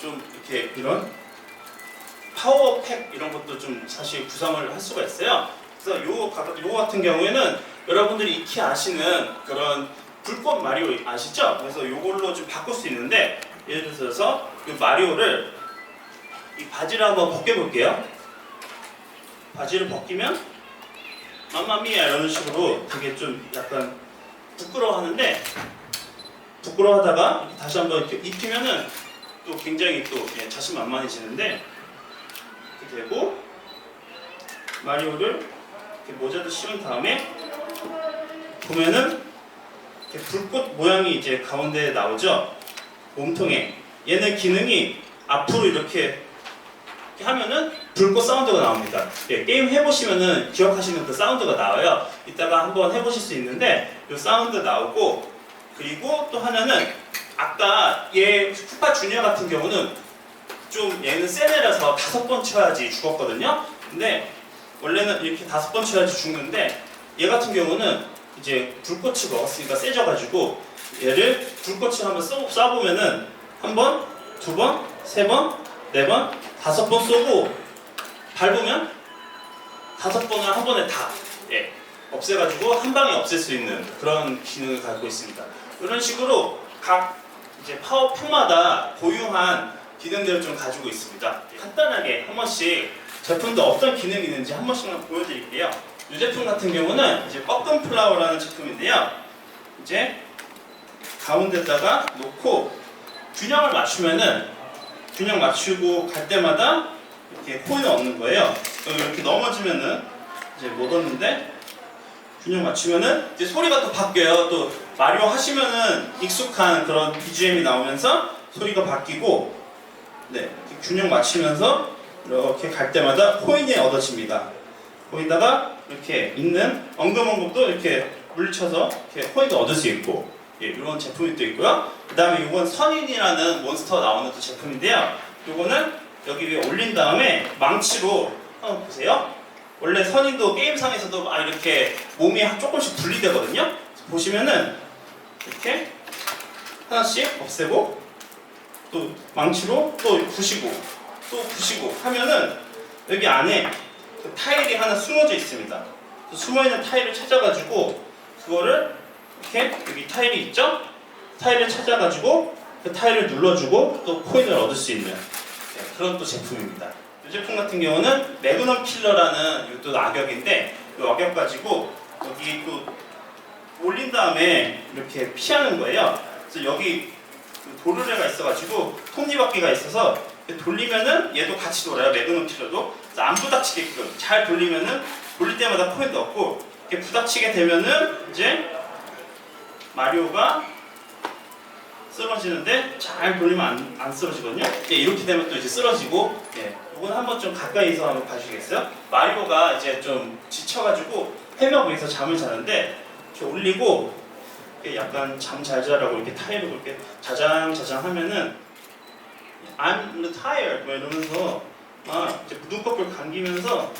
좀 이렇게 이런 파워팩 이런 것도 좀 사실 구성을 할 수가 있어요. 그래서 요, 가- 요 같은 경우에는 여러분들이 익히 아시는 그런 불꽃 마리오 아시죠? 그래서 요걸로 좀 바꿀 수 있는데 예를 들어서 이 마리오를 이 바지를 한번 벗겨볼게요. 바지를 벗기면 맘마미야 이런 식으로 되게 좀 약간 부끄러워하는데 부끄러워하다가 다시 한번 이렇게 입히면은 또 굉장히 또 예, 자신만만해지는데 이렇게 되고 마리오를 이렇게 모자도 씌운 다음에 보면은 이렇게 불꽃 모양이 이제 가운데에 나오죠 몸통에 얘는 기능이 앞으로 이렇게 하면은 불꽃 사운드가 나옵니다. 예, 게임 해보시면은 기억하시는 그 사운드가 나와요. 이따가 한번 해보실 수 있는데 이 사운드 나오고 그리고 또 하나는 아까 얘 쿠파 주니어 같은 경우는 좀 얘는 센 애라서 다섯 번 쳐야지 죽었거든요. 근데 원래는 이렇게 다섯 번 쳐야지 죽는데 얘 같은 경우는 이제 불꽃을 먹었으니까 세져가지고 얘를 불꽃을 한번 쏘, 쏴보면은 한 번, 두 번, 세 번, 네 번, 다섯 번 쏘고 밟으면 다섯 번을 한 번에 다 예, 없애가지고 한 방에 없앨 수 있는 그런 기능을 갖고 있습니다. 이런 식으로 각 이제 파워팩마다 고유한 기능들을 좀 가지고 있습니다. 간단하게 한 번씩 제품도 어떤 기능이 있는지 한 번씩만 보여드릴게요. 이 제품 같은 경우는 이제 뻐끔 플라워라는 제품인데요. 이제 가운데다가 놓고 균형을 맞추면은 균형 맞추고 갈 때마다 이렇게 코인을 얻는 거예요. 이렇게 넘어지면은 이제 못 얻는데 균형 맞추면은 이제 소리가 또 바뀌어요. 또 마리오 하시면은 익숙한 그런 BGM이 나오면서 소리가 바뀌고 네 균형 맞추면서 이렇게 갈 때마다 코인이 얻어집니다. 거기다가 이렇게 있는 엉금엉금도 이렇게 물리쳐서 이렇게 코인도 얻을 수 있고 예, 이런 제품이 또 있고요. 그 다음에 이건 선인이라는 몬스터 나오는 또 제품인데요. 이거는 여기 위에 올린 다음에 망치로 한번 보세요. 원래 선인도 게임상에서도 막 이렇게 몸이 조금씩 분리되거든요. 보시면은 이렇게 하나씩 없애고 또 망치로 또 부시고 또 부시고 하면은 여기 안에 그 타일이 하나 숨어져 있습니다. 그 숨어 있는 타일을 찾아가지고 그거를 이렇게 여기 타일이 있죠? 타일을 찾아가지고 그 타일을 눌러주고 또 코인을 얻을 수 있는 네, 그런 또 제품입니다. 이 제품 같은 경우는 매그넘 킬러라는 이것도 악역인데 이 악역 가지고 여기 또 올린 다음에 이렇게 피하는 거예요. 그래서 여기 그 도르래가 있어가지고 톱니바퀴가 있어서 돌리면은 얘도 같이 돌아요. 매그넘 킬러도 안 부닥치게끔 잘 돌리면은 돌릴 때마다 코인도 얻고 이렇게 부닥치게 되면은 이제 마리오가 쓰러지는데 잘 돌리면 안, 안 쓰러지거든요. 예, 이렇게 되면 또 이제 쓰러지고, 예, 이건 한번 좀 가까이서 한번 봐주시겠어요? 마리오가 이제 좀 지쳐가지고 해먹 위에서 잠을 자는데 이렇게 올리고 이렇게 약간 잠 잘 자라고 이렇게 타이로 이렇게 자장 자장 하면은 I'm tired 뭐 이러면서 막 이제 눈꺼풀 감기면서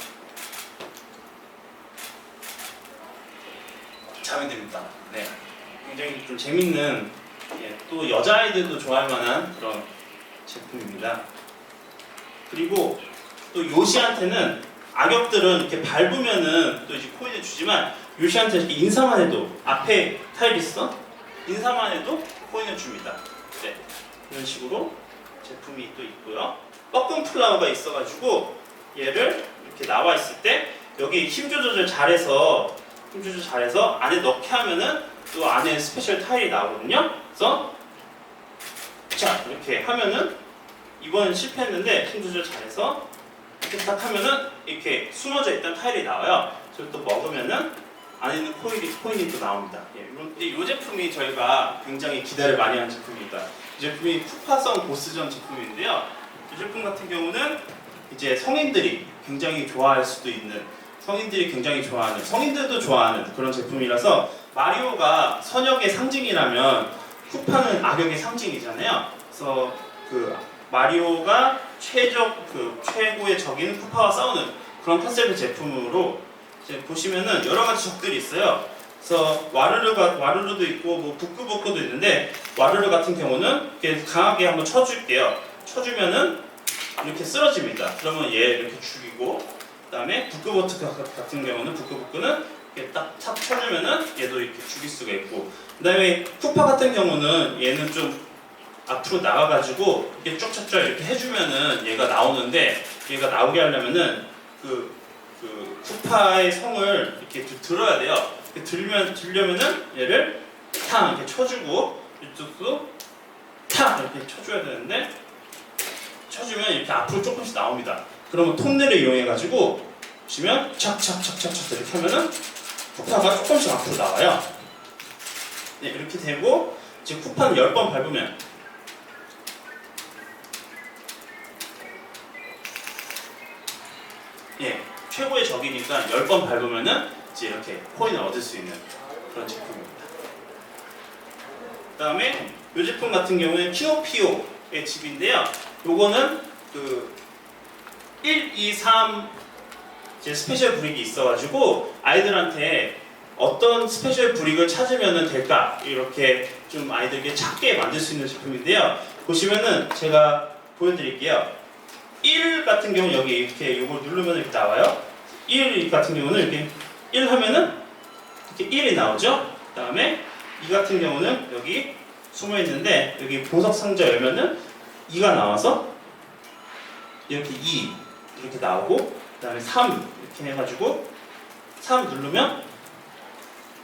잠이 듭니다. 네, 굉장히 좀 재밌는 예, 또 여자아이들도 좋아할 만한 그런 제품입니다. 그리고 또 요시한테는 악역들은 이렇게 밟으면은 또 이제 코인을 주지만 요시한테 인사만 해도 앞에 타일 있어? 인사만 해도 코인을 줍니다. 네, 이런 식으로 제품이 또 있고요. 뻐끔 플라워가 있어가지고 얘를 이렇게 나와 있을 때 여기 힘 조절 잘해서 힘 조절 잘해서 안에 넣게 하면은 또 안에 스페셜 타일이 나오거든요. 그래서 자 이렇게 하면은 이번엔 실패했는데 힘 조절 잘해서 이렇게 딱 하면은 이렇게 숨어져 있던 타일이 나와요. 그래서 또 먹으면은 안에 있는 코인이 또 나옵니다. 예, 이 제품이 저희가 굉장히 기대를 많이 한 제품입니다. 이 제품이 푸파성 보스전 제품인데요. 이 제품 같은 경우는 이제 성인들이 굉장히 좋아할 수도 있는 성인들이 굉장히 좋아하는 성인들도 좋아하는 그런 제품이라서 마리오가 선역의 상징이라면 쿠파는 악역의 상징이잖아요. 그래서 그 마리오가 최적 그 최고의 적인 쿠파와 싸우는 그런 컨셉의 제품으로 보시면은 여러 가지 적들이 있어요. 그래서 와르르가 와르르도 있고 뭐 부끄부끄도 있는데 와르르 같은 경우는 이렇게 강하게 한번 쳐줄게요. 쳐주면은 이렇게 쓰러집니다. 그러면 얘 이렇게 죽이고 그다음에 부끄버트 같은 경우는 부끄부끄는 이렇게 딱탁 쳐주면은 얘도 이렇게 죽일 수가 있고 그다음에 쿠파 같은 경우는 얘는 좀 앞으로 나가가지고 이렇게 쭉쭉쭉 이렇게 해주면은 얘가 나오는데 얘가 나오게 하려면은 그, 그 쿠파의 성을 이렇게 들- 들어야 돼요. 이렇게 들면 들려면은 얘를 탕 이렇게 쳐주고 이쪽도 탕 이렇게 쳐줘야 되는데 쳐주면 이렇게 앞으로 조금씩 나옵니다. 그러면 톱니를 이용해 가지고 보시면 착착착착착 이렇게 하면은 쿠파가 조금씩 앞으로 나와요. 네, 이렇게 되고 이제 쿠파는 10번 밟으면 예, 최고의 적이니까 10번 밟으면은 이제 이렇게 코인을 얻을 수 있는 그런 제품입니다. 그 다음에 이 제품 같은 경우는 키오피오의 집인데요. 요거는 그 1, 2, 3 이제 스페셜 브릭이 있어가지고 아이들한테 어떤 스페셜 브릭을 찾으면 될까 이렇게 좀 아이들에게 찾게 만들 수 있는 제품인데요. 보시면은 제가 보여드릴게요. 1 같은 경우 여기 이렇게 이걸 누르면 이렇게 나와요. 1 같은 경우는 이렇게 1 하면은 이렇게 1이 나오죠. 그 다음에 2 같은 경우는 여기 숨어 있는데 여기 보석 상자 열면은 2가 나와서 이렇게 2 이렇게 나오고 그 다음에 3 이렇게 해가지고 3 누르면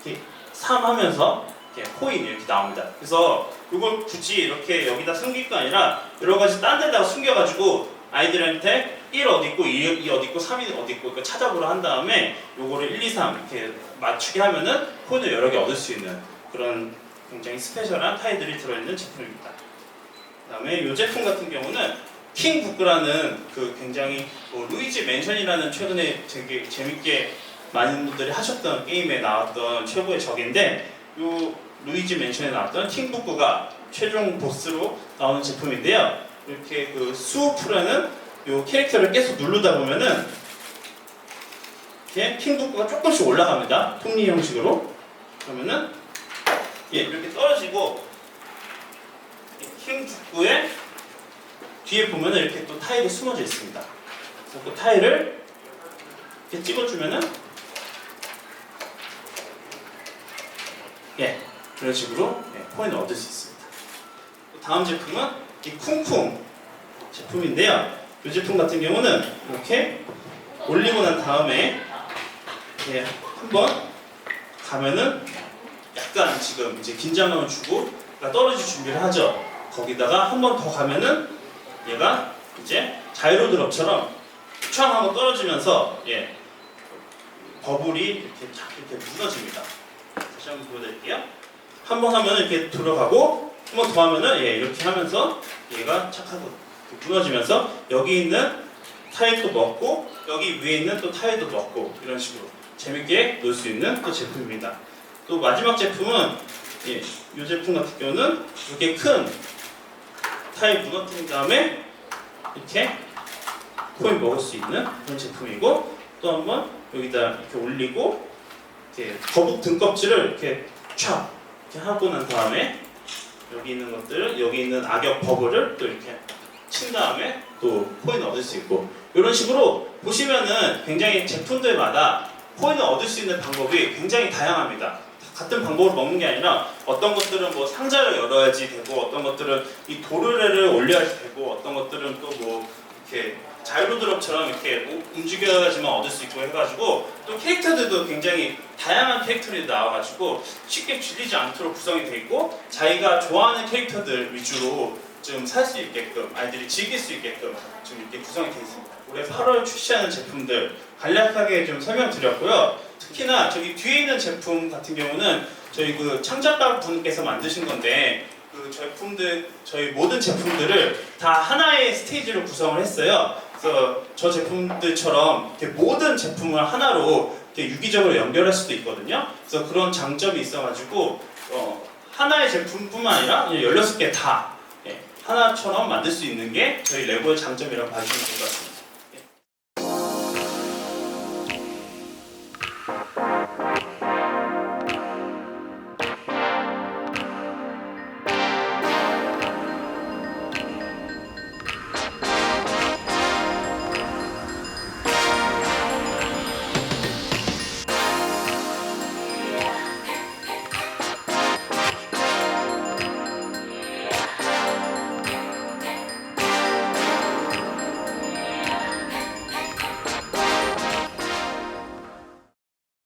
이렇게 3 하면서 이렇게 코인이 이렇게 나옵니다. 그래서 이걸 굳이 이렇게 여기다 숨길 거 아니라 여러 가지 딴 데다가 숨겨가지고 아이들한테 1 어디 있고 2, 2 어디 있고 3이 어디 있고 이렇게 찾아보라 한 다음에 요거를 1, 2, 3 이렇게 맞추게 하면은 코인을 여러 개 얻을 수 있는 그런 굉장히 스페셜한 타일들이 들어있는 제품입니다. 그다음에 이 제품 같은 경우는 킹북라는 그 굉장히 뭐 루이지 맨션이라는 최근에 되게 재밌게 많은 분들이 하셨던 게임에 나왔던 최고의 적인데 이 루이지 맨션에 나왔던 킹북구가 최종 보스로 나오는 제품인데요. 이렇게 그 수프라는 이 캐릭터를 계속 누르다 보면은 이렇게 킹북구가 조금씩 올라갑니다. 톱니 형식으로 그러면은 예 이렇게 떨어지고 킹북구의 뒤에 보면은 이렇게 또 타일이 숨어져 있습니다. 그래서 그 타일을 이렇게 찍어주면은 예 그런 식으로 예, 코인을 얻을 수 있습니다. 또 다음 제품은 이 쿵쿵 제품인데요. 이 제품 같은 경우는 이렇게 올리고 난 다음에 예, 한번 가면은 약간 지금 이제 긴장감을 주고 떨어질 준비를 하죠. 거기다가 한 번 더 가면은 얘가 이제 자이로 드롭처럼 촥 하고 떨어지면서 예 버블이 이렇게 쫙 이렇게 무너집니다. 다시 한번 보여드릴게요. 한 번 하면 이렇게 들어가고 한 번 더 하면은 예 이렇게 하면서 얘가 착 하고 이렇게 무너지면서 여기 있는 타일도 먹고 여기 위에 있는 또 타일도 먹고 이런 식으로 재밌게 놀 수 있는 또 제품입니다. 또 마지막 제품은 예, 이 제품 같은 경우는 이렇게 큰 타일 무너뜨린 다음에 이렇게 코인 먹을 수 있는 그런 제품이고 또 한번 여기다 이렇게 올리고 이렇게 거북 등껍질을 이렇게 촥 이렇게 하고 난 다음에 여기 있는 것들을 여기 있는 악역 버블을 또 이렇게 친 다음에 또 코인 얻을 수 있고 이런 식으로 보시면은 굉장히 제품들마다 코인을 얻을 수 있는 방법이 굉장히 다양합니다. 같은 방법으로 먹는 게 아니라 어떤 것들은 뭐 상자를 열어야지 되고 어떤 것들은 이 도르래를 올려야지 되고 어떤 것들은 또 뭐 이렇게 자유로드롭처럼 이렇게 우- 움직여야지만 얻을 수 있고 해가지고 또 캐릭터들도 굉장히 다양한 캐릭터들이 나와가지고 쉽게 질리지 않도록 구성이 돼 있고 자기가 좋아하는 캐릭터들 위주로 좀 살 수 있게끔 아이들이 즐길 수 있게끔 좀 이렇게 구성이 되어 있습니다. 올해 8월 출시하는 제품들 간략하게 좀 설명드렸고요. 특히나 저기 뒤에 있는 제품 같은 경우는 저희 그 창작가 분께서 만드신 건데 그 제품들 저희 모든 제품들을 다 하나의 스테이지로 구성을 했어요. 그래서 저 제품들처럼 모든 제품을 하나로 유기적으로 연결할 수도 있거든요. 그래서 그런 장점이 있어가지고 어, 하나의 제품뿐만 아니라 16개 다 예, 하나처럼 만들 수 있는 게 저희 레고의 장점이라고 봐주시면 될 것 같습니다.